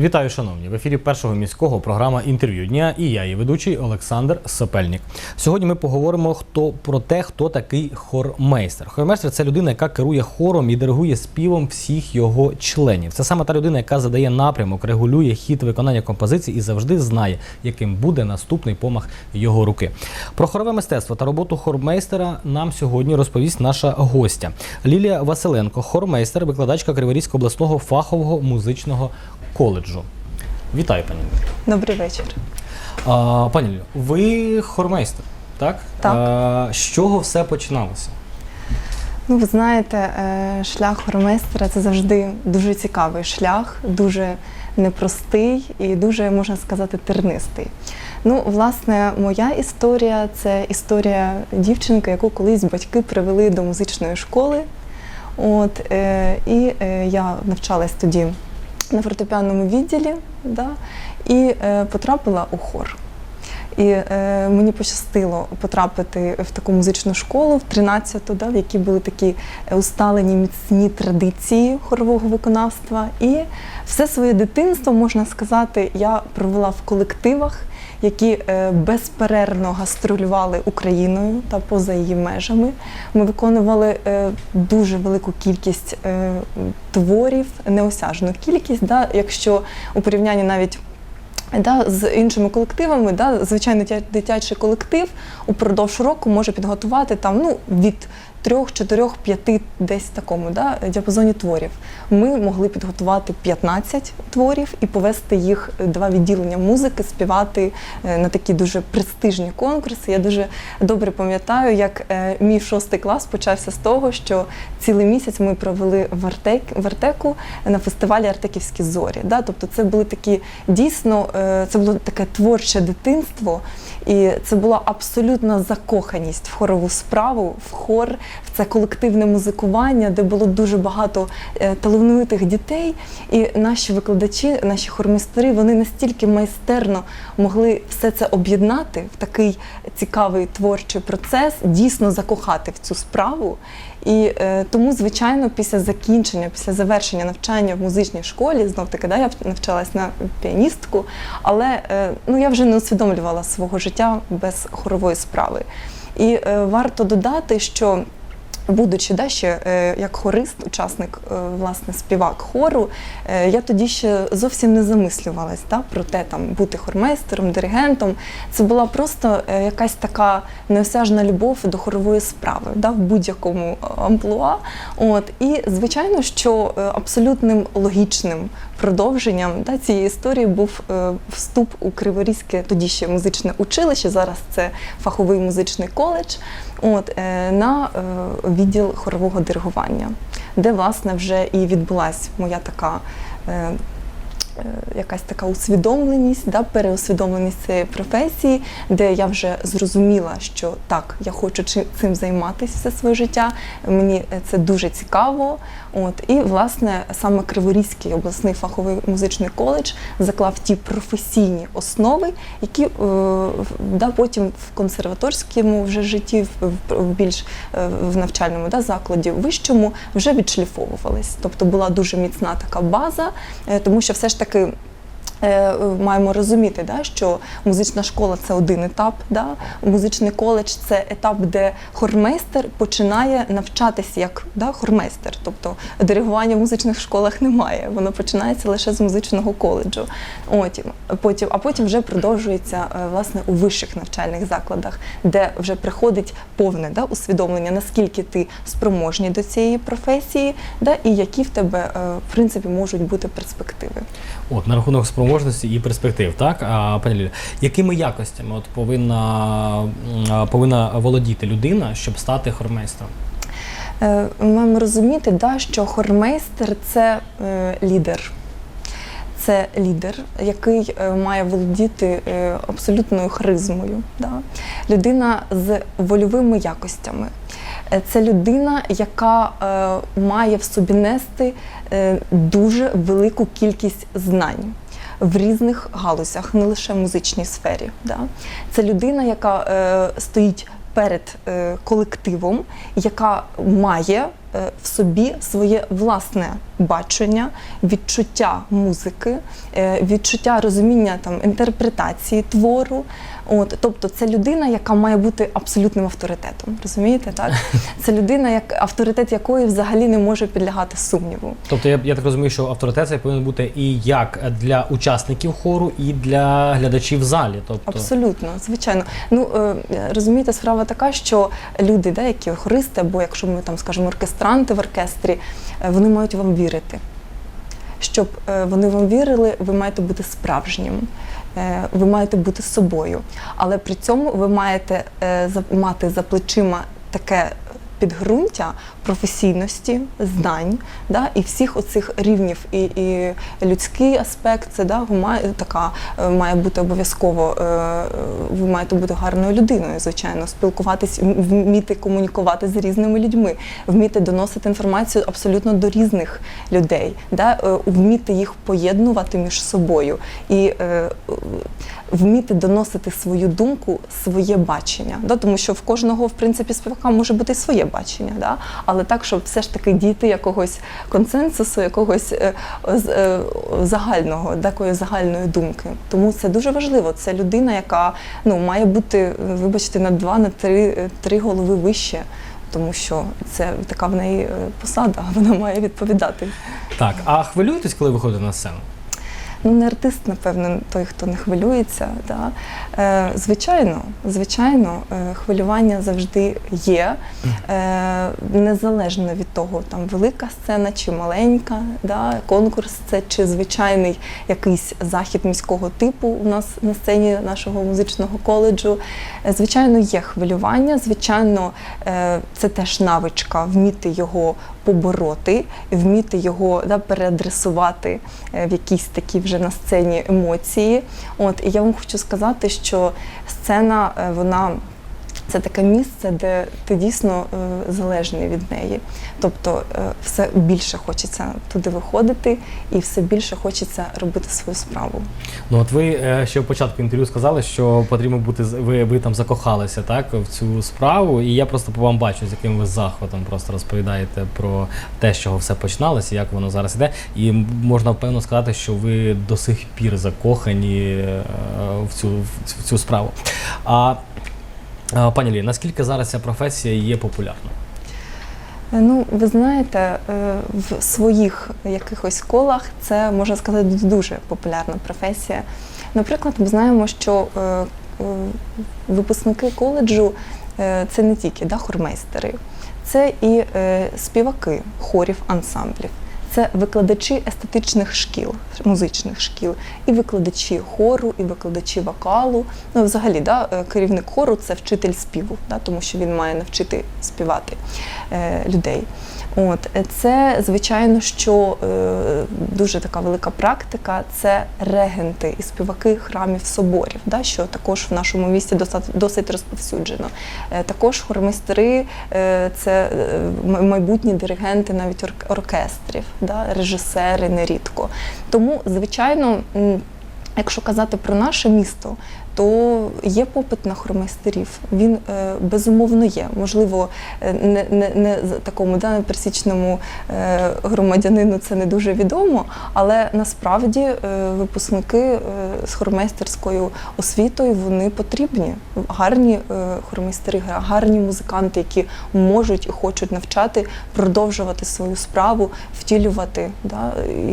Вітаю, шановні! В ефірі першого міського програма інтерв'ю дня і я, її ведучий Олександр Сопельник. Сьогодні ми поговоримо хто про те, хто такий хормейстер. Хормейстер це людина, яка керує хором і диригує співом всіх його членів. Це саме та людина, яка задає напрямок, регулює хід виконання композицій і завжди знає, яким буде наступний помах його руки. Про хорове мистецтво та роботу хормейстера нам сьогодні розповість наша гостя Лілія Василенко, хормейстер, викладачка Криворізького обласного фахового музичного коледжу. Вітаю, пані. Лілю. Добрий вечір. А, пані Лілю, ви хормейстер, так? Так. А, з чого все починалося? Ну, ви знаєте, е, шлях хормейстера це завжди дуже цікавий шлях, дуже непростий і дуже, можна сказати, тернистий. Ну, власне, моя історія це історія дівчинки, яку колись батьки привели до музичної школи. От, е, і е, я навчалась тоді на фортепіаному відділі да, і е, потрапила у хор. І е, мені пощастило потрапити в таку музичну школу в 13-ту, да, в якій були такі е, усталені міцні традиції хорового виконавства. І все своє дитинство, можна сказати, я провела в колективах, які е, безперервно гастролювали Україною та поза її межами. Ми виконували е, дуже велику кількість е, творів, неосяжну кількість, да, якщо у порівнянні навіть Да, з іншими колективами, да, звичайно, дитячий колектив упродовж року може підготувати там ну від трьох, чотирьох, п'яти десь такому да, діапазоні творів. Ми могли підготувати 15 творів і повести їх е, два відділення музики, співати е, на такі дуже престижні конкурси. Я дуже добре пам'ятаю, як е, мій шостий клас почався з того, що цілий місяць ми провели в, Артек, в Артеку на фестивалі Артеківські зорі. Да? Тобто це були такі дійсно, це було таке творче дитинство, і це була абсолютна закоханість в хорову справу, в хор, в це колективне музикування, де було дуже багато е, талановитих дітей. І наші викладачі, наші хормейстери, вони настільки майстерно могли все це об'єднати в такий цікавий творчий процес, дійсно закохати в цю справу. І е, тому, звичайно, після закінчення, після завершення навчання в музичній школі, знов таки, да, я навчалась на піаністку, але е, ну, я вже не усвідомлювала свого життя без хорової справи. І е, варто додати, що Будучи да, ще е, як хорист, учасник, е, власне, співак хору, е, я тоді ще зовсім не замислювалась да, про те, там бути хормейстером, диригентом. Це була просто якась така неосяжна любов до хорової справи да, в будь-якому амплуа. От і звичайно, що абсолютним логічним продовженням да, цієї історії був вступ у Криворізьке тоді ще музичне училище. Зараз це фаховий музичний коледж. От на відділ хорового диригування, де власне вже і відбулася моя така. Е, е, Якась така усвідомленість, да, переусвідомленість цієї професії, де я вже зрозуміла, що так, я хочу цим займатися все своє життя. Мені це дуже цікаво. От і власне саме Криворізький обласний фаховий музичний коледж заклав ті професійні основи, які е, да, потім в консерваторському вже житті, в, більш е, в навчальному да, закладі вищому вже відшліфовувались. Тобто була дуже міцна така база, е, тому що все ж таки. Е, Маємо розуміти, да, що музична школа це один етап, да? музичний коледж це етап, де хормейстер починає навчатися як да, хормейстер. Тобто диригування в музичних школах немає, воно починається лише з музичного коледжу. От, потім, а потім вже продовжується е, власне у вищих навчальних закладах, де вже приходить повне да, усвідомлення, наскільки ти спроможний до цієї професії, да, і які в тебе е, в принципі можуть бути перспективи. От на рахунок спроможності і перспектив, так а пані Лілі, якими якостями от повинна, повинна володіти людина, щоб стати хормейстером? Е, маємо розуміти, да, що хормейстер це е, лідер. Це лідер, який е, має володіти абсолютною харизмою. Да? Людина з вольовими якостями. Це людина, яка має в собі нести дуже велику кількість знань в різних галузях, не лише в музичній сфері. Да? Це людина, яка е, стоїть перед е, колективом, яка має в собі своє власне бачення, відчуття музики, е, відчуття розуміння там інтерпретації твору. От, тобто, це людина, яка має бути абсолютним авторитетом. Розумієте, так? Це людина, як авторитет якої взагалі не може підлягати сумніву. Тобто я, я так розумію, що авторитет цей повинен бути і як для учасників хору, і для глядачів в залі. Тобто, Абсолютно, звичайно. Ну е, розумієте, справа така, що люди, да, які хористи, або якщо ми там скажемо оркестранти в оркестрі, е, вони мають вам вірити. Щоб е, вони вам вірили, ви маєте бути справжнім. е, Ви маєте бути собою, але при цьому ви маєте мати за плечима таке підґрунтя професійності, знань, да, і всіх оцих рівнів, і, і людський аспект, це да, гума- така е, має бути обов'язково. е, е, Ви маєте бути гарною людиною, звичайно, спілкуватись, вміти комунікувати з різними людьми, вміти доносити інформацію абсолютно до різних людей, да, вміти їх поєднувати між собою і вміти доносити свою думку, своє бачення. Да? Тому що в кожного, в принципі, співака може бути своє бачення, да? але так, щоб все ж таки дійти якогось консенсусу, якогось е, е, загального, такої загальної думки. Тому це дуже важливо. Це людина, яка ну, має бути, вибачте, на два, на три, е, три голови вище. Тому що це така в неї е, посада, вона має відповідати. так. А хвилюєтесь, коли виходите на сцену? Ну, не артист, напевно, той, хто не хвилюється. Да? Е, звичайно, звичайно, е, хвилювання завжди є, е, незалежно від того, там велика сцена чи маленька, да? конкурс це чи звичайний якийсь захід міського типу у нас на сцені нашого музичного коледжу. Е, Звичайно, є хвилювання, звичайно, е, це теж навичка вміти його побороти, вміти його да, переадресувати е, в якісь такі вже на сцені емоції. От і я вам хочу сказати, що сцена е, вона. Це таке місце, де ти дійсно е, залежний від неї. Тобто е, все більше хочеться туди виходити, і все більше хочеться робити свою справу. Ну от ви е, ще в початку інтерв'ю сказали, що потрібно бути ви, ви там закохалися так в цю справу, і я просто по вам бачу, з яким ви захватом просто розповідаєте про те, з чого все починалося, як воно зараз іде. І можна впевнено сказати, що ви до сих пір закохані в цю, в цю, справу. А, пані Лі, наскільки зараз ця професія є популярною? Е, Ну, ви знаєте, е, в своїх якихось колах це можна сказати дуже популярна професія. Наприклад, ми знаємо, що е, е, випускники коледжу це не тільки да, хормейстери, це і співаки хорів, ансамблів. Це викладачі естетичних шкіл, музичних шкіл, і викладачі хору, і викладачі вокалу. Ну, взагалі, да, е, керівник хору це вчитель співу, да, тому що він має навчити співати е, людей. От е, це звичайно, що е, дуже така велика практика це регенти і співаки храмів соборів, да, що також в нашому місті досить, досить розповсюджено. Е, також хормейстери е, це е, майбутні диригенти навіть орк- оркестрів, да, режисери нерідко. Тому, звичайно. Якщо казати про наше місто, то є попит на хормейстерів. Він е, безумовно є. Можливо, е, не, не, не такому да, не пересічному е, громадянину це не дуже відомо, але насправді випускники з хормейстерською освітою вони потрібні. Гарні е, хормейстери, гарні музиканти, які можуть і хочуть навчати, продовжувати свою справу, втілювати да,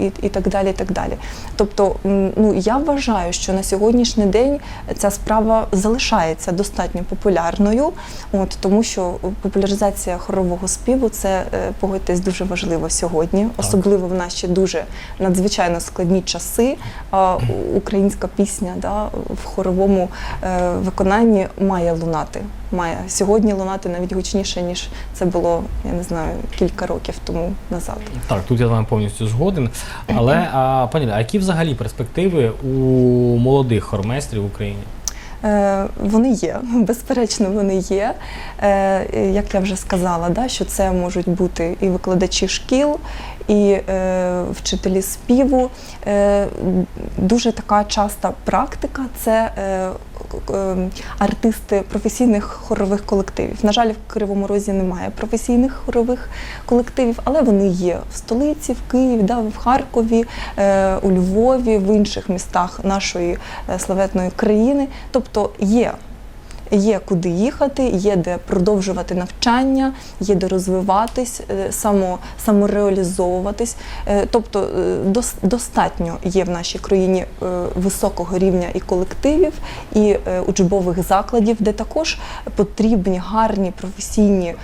і, і так далі. І так далі. Тобто, ну я вважаю, що на сьогоднішній день ця справа залишається достатньо популярною, от тому що популяризація хорового співу це е, погодьтесь дуже важливо сьогодні, особливо в наші дуже надзвичайно складні часи. А, Українська пісня да, в хоровому е, виконанні має лунати. Має сьогодні лунати навіть гучніше ніж це було, я не знаю, кілька років тому назад. Так, тут я з вами повністю згоден. Але а, пані а які взагалі перспективи у молодих хормейстрів в Україні? Е, Вони є, безперечно, вони є. Е, Як я вже сказала, да, що це можуть бути і викладачі шкіл, і е, вчителі співу. Дуже така часта практика це артисти професійних хорових колективів. На жаль, в Кривому Розі немає професійних хорових колективів, але вони є в столиці, в Києві, да, в Харкові, е, у Львові, в інших містах нашої е, славетної країни. Тобто є. Є куди їхати, є де продовжувати навчання, є де розвиватись, е, само, самореалізовуватись. Е, Тобто е, достатньо є в нашій країні високого рівня і колективів, і учбових закладів, де також потрібні гарні професійні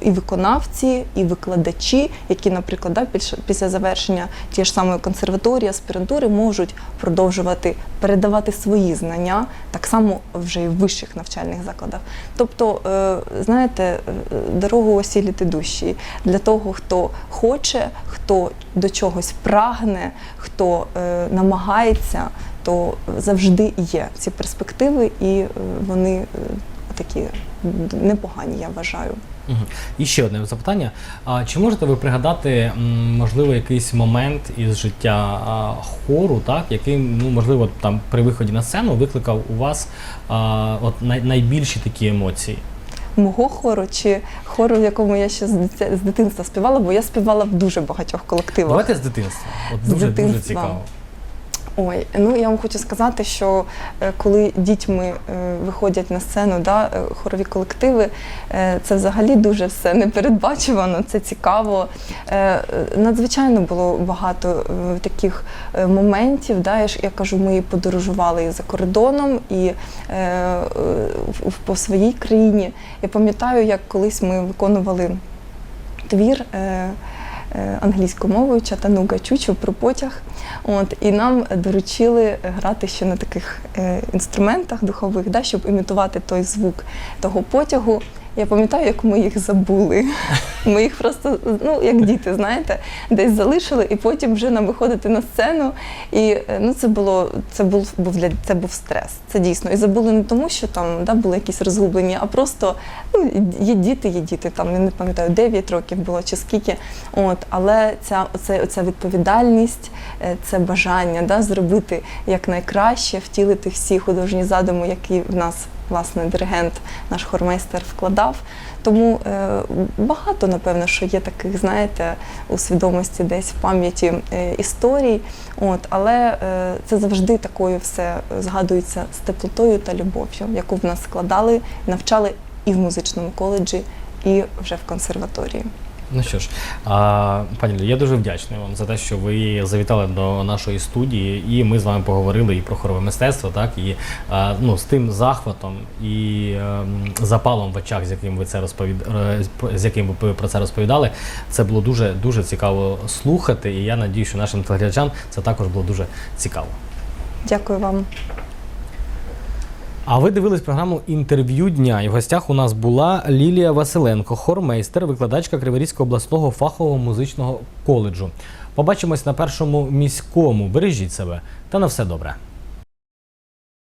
і виконавці, і викладачі, які, наприклад, після завершення тієї ж самої консерваторії, аспірантури можуть продовжувати передавати свої знання так само вже і в вищих навчальних закладах. Тобто, е, знаєте, е, дорогу осіліти душі для того, хто хоче, хто до чогось прагне, хто е, намагається, то завжди є ці перспективи, і вони такі непогані, я вважаю. Мгм. І ще одне запитання. А чи можете ви пригадати, можливо, якийсь момент із життя а, хору, так, який, ну, можливо, там при виході на сцену викликав у вас а, от най- найбільші такі емоції? Мого хору чи хору, в якому я ще з, дитя- з дитинства співала, бо я співала в дуже багатьох колективах. Давайте з дитинства. От З дуже дуже цікаво. Ой, ну я вам хочу сказати, що е, коли дітьми е, виходять на сцену, да, е, хорові колективи, це взагалі дуже все непередбачувано, це цікаво. Надзвичайно було багато таких моментів. Да, я кажу, ми подорожували і за кордоном, і по своїй країні. Я пам'ятаю, як колись ми виконували твір. Е, е, Англійською мовою Чатануга Чучу про потяг. От, і нам доручили грати ще на таких е, інструментах духових, да, щоб імітувати той звук того потягу. Я пам'ятаю, як ми їх забули. Ми їх просто, ну, як діти, знаєте, десь залишили, і потім вже нам виходити на сцену. І е, ну, це було це був, був для це був стрес. Це дійсно. І забули не тому, що там да, були якісь розгублені, а просто ну, є діти, є діти. Там я не пам'ятаю, 9 років було чи скільки. От, але ця оце, оця відповідальність, е, це бажання да, зробити якнайкраще, втілити всі художні задуми, які в нас власне диригент, наш хормейстер вкладав. Тому е, багато, напевно, що є таких, знаєте, у свідомості десь в пам'яті е, історій. От, але е, це завжди такою все згадується з теплотою та любов'ю, яку в нас складали, навчали і в музичному коледжі, і вже в консерваторії. Ну що ж, а, пані Лілі, я дуже вдячний вам за те, що ви завітали до нашої студії, і ми з вами поговорили і про хорове мистецтво, так і а, ну, з тим захватом і ем, запалом в очах, з яким ви це розповід... е, з яким ви про це розповідали. Це було дуже дуже цікаво слухати, і я надію, що нашим телеглядачам це також було дуже цікаво. Дякую вам. А ви дивились програму інтерв'ю дня. І в гостях у нас була Лілія Василенко, хормейстер, викладачка Криворізького обласного фахового музичного коледжу. Побачимось на першому міському. Бережіть себе та на все добре.